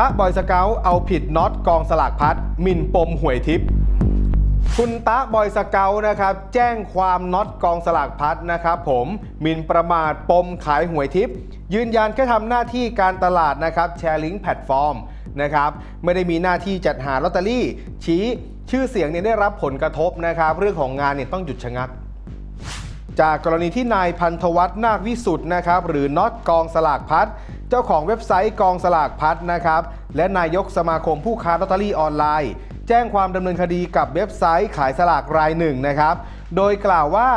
ตะบอยสเกลเอาผิดน็อตกองสลากพัดมินปมหวยทิพย์คุณตะบอยสเกลนะครับ แจ้งความน็อตกองสลากพัดนะครับผมมินประมาทปมขายหวยทิพย์ยืนยันแค่ทำหน้าที่การตลาดนะครับแชร์ลิงก์แพลตฟอร์มนะครับไม่ได้มีหน้าที่จัดหาลอตเตอรี่ ชี้ชื่อเสียงเนี่ยได้รับผลกระทบนะครับ เรื่องของงานเนี่ยต้องหยุดชะงัก จากกรณีที่นายพันธวัฒน์นาควิสุทธ์นะครับหรือน็อตกองสลากพัดเจ้าของเว็บไซต์กองสลากพัดนะครับและนายกสมาคมผู้ค้าลอตเตอรี่ออนไลน์ แจ้งความดำเนินคดีกับเว็บไซต์ขายสลากรายหนึ่งนะครับ โดยกล่าวว่า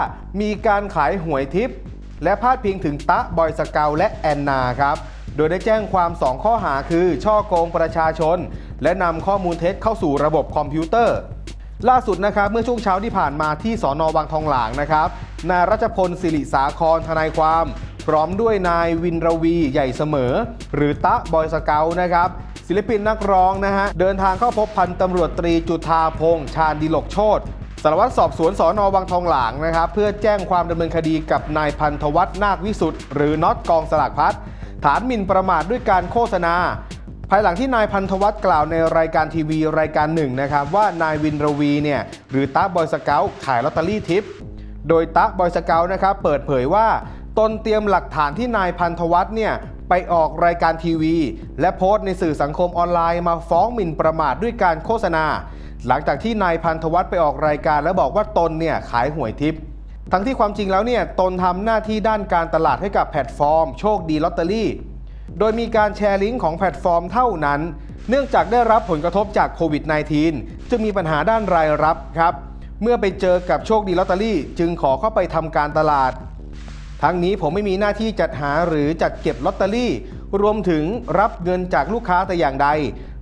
มีการขายหวยทิพย์และพาดพิงถึงตะบอยสเกลและแอนนาครับโดยได้แจ้งความ 2 ข้อหาคือ ช่อโกงประชาชน และนำข้อมูลเท็จเข้าสู่ระบบคอมพิวเตอร์ ล่าสุดนะครับเมื่อช่วงเช้าที่ผ่านมาที่สอนอวังทองหลางนะครับนายรัชพลสิริสาครทนายความ พร้อมด้วยนายวินรวีใหญ่เสมอ หรือตะบอยสเกลนะครับศิลปินนักร้องนะฮะเดินทางเข้าพบพันตำรวจตรีจุธาพงษ์ชาญดิลกโชตสารวัตรสอบสวนสอนอวังทองหลางนะครับเพื่อแจ้งความดำเนินคดีกับนายพันธวัฒน์นาควิสุทธ์หรือน็อตกองสลากพัดฐานหมิ่นประมาทด้วยการโฆษณา ภายหลังที่นายพันธวัฒน์กล่าวในรายการทีวีรายการหนึ่งนะครับว่านายวินรวีเนี่ยหรือตาบอยสเกลขายลอตเตอรี่ทิป โดยตาบอยสเกลนะครับเปิดเผยว่าตนเตรียมหลักฐานที่นายพันธวัฒน์เนี่ยไปออกรายการทีวี และโพสต์ในสื่อสังคมออนไลน์มาฟ้องหมิ่นประมาทด้วยการโฆษณา หลังจากที่นายพันธวัฒน์ไปออกรายการ แล้วบอกว่าตนเนี่ยขายหวยทิปทั้งที่ความจริงแล้วเนี่ยตนทำหน้าที่ด้านการตลาดให้กับแพลตฟอร์ม โชคดีลอตเตอรี่ โดยมีการแชร์ลิงก์ของแพลตฟอร์มเท่านั้น เนื่องจากได้รับผลกระทบจากโควิด -19 จึงมีปัญหาด้านรายรับครับ เมื่อไปเจอกับโชคดีลอตเตอรี่ จึงขอเข้าไปทำการตลาด ทั้งนี้ผมไม่มีหน้าที่จัดหาหรือจัดเก็บลอตเตอรี่ รวมถึงรับเงินจากลูกค้าแต่อย่างใด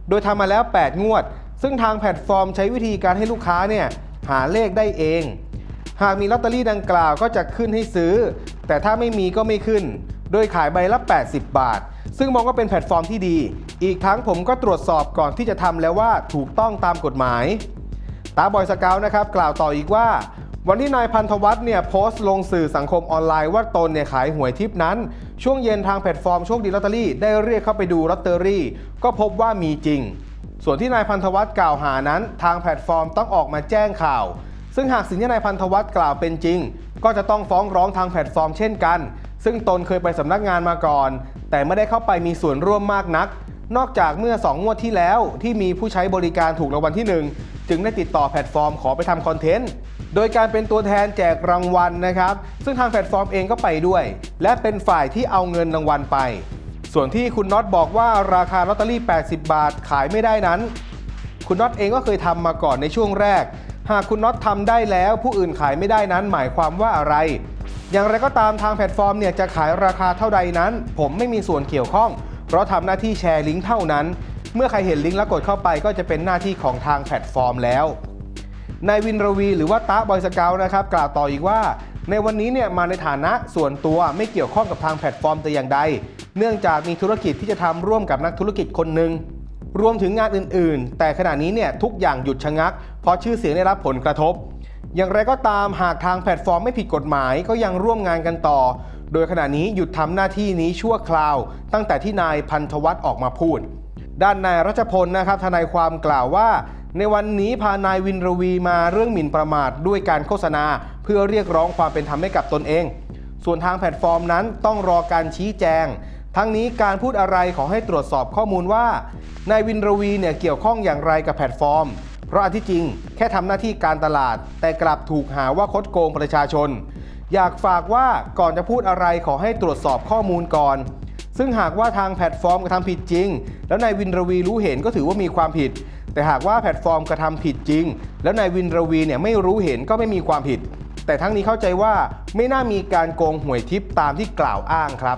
โดยทำมาแล้ว 8 งวด ซึ่งทางแพลตฟอร์มใช้วิธีการให้ลูกค้าเนี่ยหาเลขได้เอง หากมีลอตเตอรี่ดังกล่าวก็จะขึ้นให้ซื้อ แต่ถ้าไม่มีก็ไม่ขึ้น โดยขายใบละ 80 บาท ซึ่งมองว่าเป็นแพลตฟอร์มที่ดี อีกทั้งผมก็ตรวจสอบก่อนที่จะทำแล้วว่าถูกต้องตามกฎหมาย ตาบอยสเกลนะครับ กล่าวต่ออีกว่า วันที่นายพันธวัฒน์เนี่ยโพสต์ลงสื่อสังคมออนไลน์ว่าตนเนี่ยขายหวยทิปนั้น ช่วงเย็นทางแพลตฟอร์มโชคดีลอตเตอรี่ได้เรียกเข้าไปดูลอตเตอรี่ ก็พบว่ามีจริง ส่วนที่นายพันธวัฒน์กล่าวหานั้น ทางแพลตฟอร์มต้องออกมาแจ้งข่าว ซึ่งหากสิ่งที่นายพันธวัฒน์กล่าวเป็นจริง ก็จะต้องฟ้องร้องทางแพลตฟอร์มเช่นกัน ซึ่งตนเคยไปสำนักงานมาก่อน แต่ไม่ได้เข้าไปมีส่วนร่วมมากนัก นอกจากเมื่อ 2 งวดที่แล้วที่มีผู้ใช้บริการถูกรางวัลที่ 1 จึงได้ติดต่อแพลตฟอร์มขอไปทำคอนเทนต์ โดยการเป็นตัวแทนแจกรางวัลนะครับ ซึ่งทางแพลตฟอร์มเองก็ไปด้วย และเป็นฝ่ายที่เอาเงินรางวัลไป ส่วนที่คุณน็อตบอกว่าราคาลอตเตอรี่ 80 บาทขายไม่ได้นั้น คุณน็อตเองก็เคยทำมาก่อนในช่วงแรก หากคุณน็อตทำได้แล้วผู้อื่นขายไม่ได้นั้นหมายความว่าอะไร อย่างไรก็ตามทางแพลตฟอร์มเนี่ยจะขายราคาเท่าใดนั้น ผมไม่มีส่วนเกี่ยวข้อง เพราะทำหน้าที่แชร์ลิงก์เท่านั้น เมื่อใครเห็นลิงก์แล้วกดเข้าไปก็จะเป็นหน้าที่ของทางแพลตฟอร์มแล้วนายวินรวีหรือว่าตาบอยสเกลนะครับกล่าวต่ออีกว่า ในวันนี้เนี่ยมาในฐานะส่วนตัวไม่เกี่ยวข้องกับทางแพลตฟอร์มแต่อย่างใด เนื่องจากมีธุรกิจที่จะทำร่วมกับนักธุรกิจคนหนึ่งรวมถึงงานอื่น ๆ แต่ขณะนี้เนี่ยทุกอย่างหยุดชะงัก เพราะชื่อเสียงได้รับผลกระทบ อย่างไรก็ตามหากทางแพลตฟอร์มไม่ผิดกฎหมายก็ยังร่วมงานกันต่อ โดยขณะนี้หยุดทำหน้าที่นี้ชั่วคราว ตั้งแต่ที่นายพันธวัฒน์ออกมาพูด ด้านนายรัชพลนะครับทนายความกล่าวว่า ในวันนี้พานายวินรวีมาเรื่องหมิ่นประมาทด้วยการโฆษณา เพื่อเรียกร้องความเป็นธรรมให้กับตนเอง ส่วนทางแพลตฟอร์มนั้นต้องรอการชี้แจง ทั้งนี้การพูดอะไรขอให้ตรวจสอบข้อมูลว่านายวินรวีเนี่ยเกี่ยวข้องอย่างไรกับแพลตฟอร์ม เพราะอันที่จริงแค่ทำหน้าที่การตลาด แต่กลับถูกหาว่าคดโกงประชาชน อยากฝากว่าก่อนจะพูดอะไรขอให้ตรวจสอบข้อมูลก่อน ซึ่งหากว่าทางแพลตฟอร์มกระทำผิดจริง แล้วนายวินรวีรู้เห็นก็ถือว่ามีความผิด แต่หากว่าแพลตฟอร์มกระทำผิดจริง แล้วนายวินรวีเนี่ยไม่รู้เห็นก็ไม่มีความผิด แต่ทั้งนี้เข้าใจว่าไม่น่ามีการโกงหวยทิปตามที่กล่าวอ้างครับ